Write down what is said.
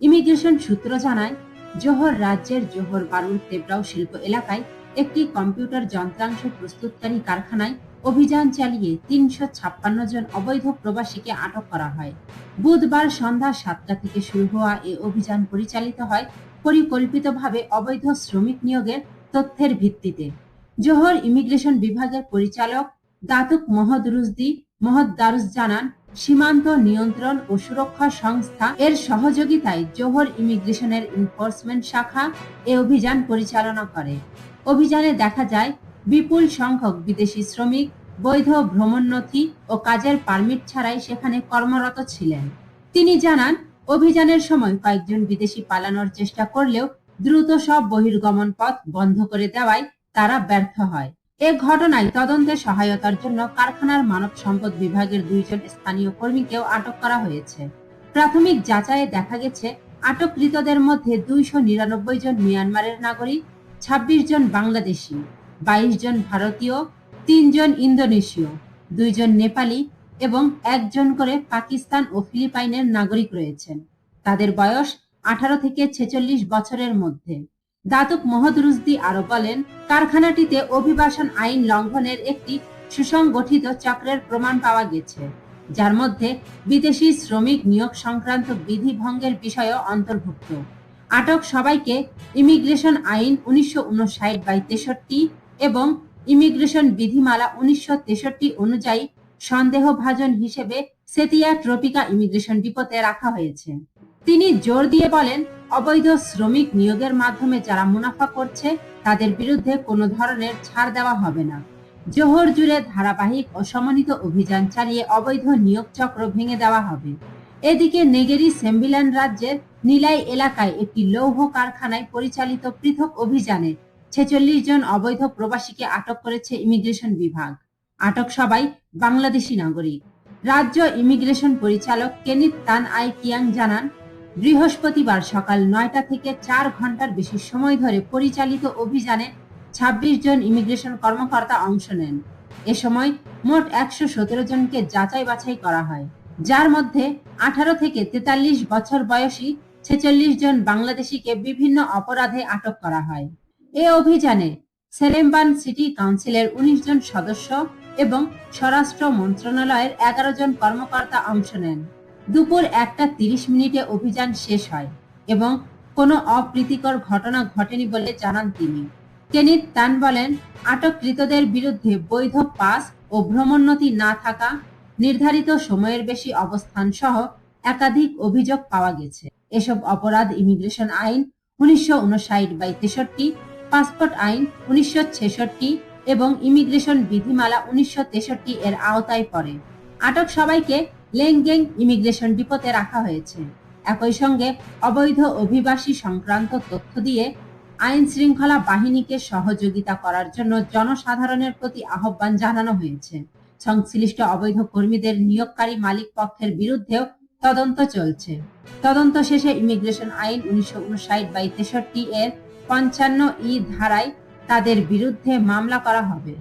Immigration সূত্র জানায়, জোহর রাজ্যের জোহর বারুর তেবরাও শিল্প এলাকায় একটি কম্পিউটার যন্ত্রাংশ প্রস্তুতকারী কারখানায় অভিযান চালিয়ে তিনশো ছাপ্পান্ন জন অবৈধ প্রবাসীকে আটক করা হয়। বুধবার সন্ধ্যা সাতটা থেকে শুরু হওয়া এ অভিযান পরিচালিত হয় পরিকল্পিতভাবে অবৈধ শ্রমিক নিয়োগের তথ্যের ভিত্তিতে। জোহর ইমিগ্রেশন বিভাগের পরিচালক দাতুক মহদ রুজদি মহদ দারুস জানান সীমান্ত নিয়ন্ত্রণ ও সুরক্ষা সংস্থা এর সহযোগিতায় জোহর ইমিগ্রেশনের এনফোর্সমেন্ট শাখা এ অভিযান পরিচালনা করে। অভিযানে দেখা যায়, বিপুল সংখ্যক বিদেশি শ্রমিক, বৈধ ভ্রমণ নথি ও কাজের পারমিট ছাড়াই সেখানে কর্মরত ছিলেন। তিনি জানান, অভিযানের সময় কয়েকজন বিদেশি পালানোর চেষ্টা করলেও দ্রুত সব বহির্গমন পথ বন্ধ করে দেওয়ায় তারা ব্যর্থ হয়। এ ঘটনায় তদন্তে সহায়তার জন্য কারখানার মানব সম্পদ বিভাগের দুইজন স্থানীয় কর্মীকেও আটক করা হয়েছে। প্রাথমিক যাচাইয়ে দেখা গেছে, আটককৃতদের মধ্যে দুইশো নিরানব্বই জন মিয়ানমারের নাগরিক, ছাব্বিশ জন বাংলাদেশি, বাইশ জন ভারতীয় তিনজন ইন্দোনেশীয় দুইজন নেপালি এবং একজন করে পাকিস্তান ও ফিলিপাইনের নাগরিক রয়েছেন। তাদের বয়স আঠারো থেকে ছেচল্লিশ বছরের মধ্যে। দাতুক মহদরুজদি আরও বলেন, কারখানাটিতে অভিবাসন আইন লঙ্ঘনের একটি সুসংগঠিত চক্রের প্রমাণ পাওয়া গেছে, যার মধ্যে বিদেশি শ্রমিক নিয়োগ সংক্রান্ত বিধি ভঙ্গের বিষয়ও অন্তর্ভুক্ত। আটক সবাইকে ইমিগ্রেশন আইন উনিশশো উনষাট এবং ইমিগ্রেশন বিধিমালা উনিশশো তেষট্টি অনুযায়ী সন্দেহভাজন হিসেবে সেতিয়া ট্রপিকা ইমিগ্রেশন ডিপোতে রাখা হয়েছে। তিনি জোর দিয়ে বলেন অবৈধ শ্রমিক নিয়োগের মাধ্যমে যারা মুনাফা করছে, তাদের বিরুদ্ধে কোনো ধরনের ছাড় দেওয়া হবে না। জোহর জুড়ে ধারাবাহিক ও সমন্বিত অভিযান চালিয়ে অবৈধ নিয়োগ চক্র ভেঙে দেওয়া হবে। এদিকে নেগেরি সেম্বিলান রাজ্যের নিলাই এলাকায় একটি লৌহ কারখানায় পরিচালিত পৃথক অভিযানে ছেচল্লিশ জন অবৈধ প্রবাসীকে আটক করেছে ইমিগ্রেশন বিভাগ। আটক সবাই বাংলাদেশি নাগরিক। রাজ্য ইমিগ্রেশন পরিচালক কেনিত তান আই কিয়াং জানান বৃহস্পতিবার সকাল নয়টা থেকে চার ঘণ্টার বেশি সময় ধরে পরিচালিত অভিযানে ২৬ জন ইমিগ্রেশন কর্মকর্তা অংশ নেন। এ সময় মোট একশো সতেরো জনকে যাচাই বাছাই করা হয়। যার মধ্যে আঠারো থেকে তেতাল্লিশ বছর বয়সী ছেচল্লিশ জন বাংলাদেশিকে বিভিন্ন অপরাধে আটক করা হয়। এ অভিযানে সেলেম্বান সিটি কাউন্সিলের উনিশ জন সদস্য এবং স্বরাষ্ট্র মন্ত্রণালয়ের এগারো জন কর্মকর্তা অংশ নেন। দুপুর একটা তিরিশ মিনিটে অভিযান শেষ হয় এবং কোনো অপ্রীতিকর ঘটনা ঘটেনি বলে জানান তিনি। কেনিত তান বলেন, আটককৃতদের বিরুদ্ধে বৈধ পাস ও ভ্রমণনথি না থাকা, নির্ধারিত সময়ের বেশি অবস্থান সহ একাধিক অভিযোগ পাওয়া গেছে। এসব অপরাধ ইমিগ্রেশন আইন উনিশশো উনষাট বাই তেষট্টি, পাসপোর্ট আইন উনিশশো ছেষট্টি এবং ইমিগ্রেশন বিধিমালা উনিশশো তেষট্টি এর আওতায় পড়ে। আটক সবাইকে লেংগেং ইমিগ্রেশন ডিপোতে রাখা হয়েছে। একই সঙ্গে অবৈধ অভিবাসী সংক্রান্ত তথ্য দিয়ে আইন শৃঙ্খলা বাহিনীকে সহযোগিতা করার জন্য জনসাধারণের প্রতি আহ্বান জানানো হয়েছে। সংশ্লিষ্ট অবৈধ কর্মীদের নিয়োগকারী মালিক পক্ষের বিরুদ্ধেও তদন্ত চলছে। তদন্ত শেষে ইমিগ্রেশন আইন উনিশশো উনষাট বাই তেষট্টি এর পঞ্চান্ন ই ধারায় তাদের বিরুদ্ধে মামলা করা হবে।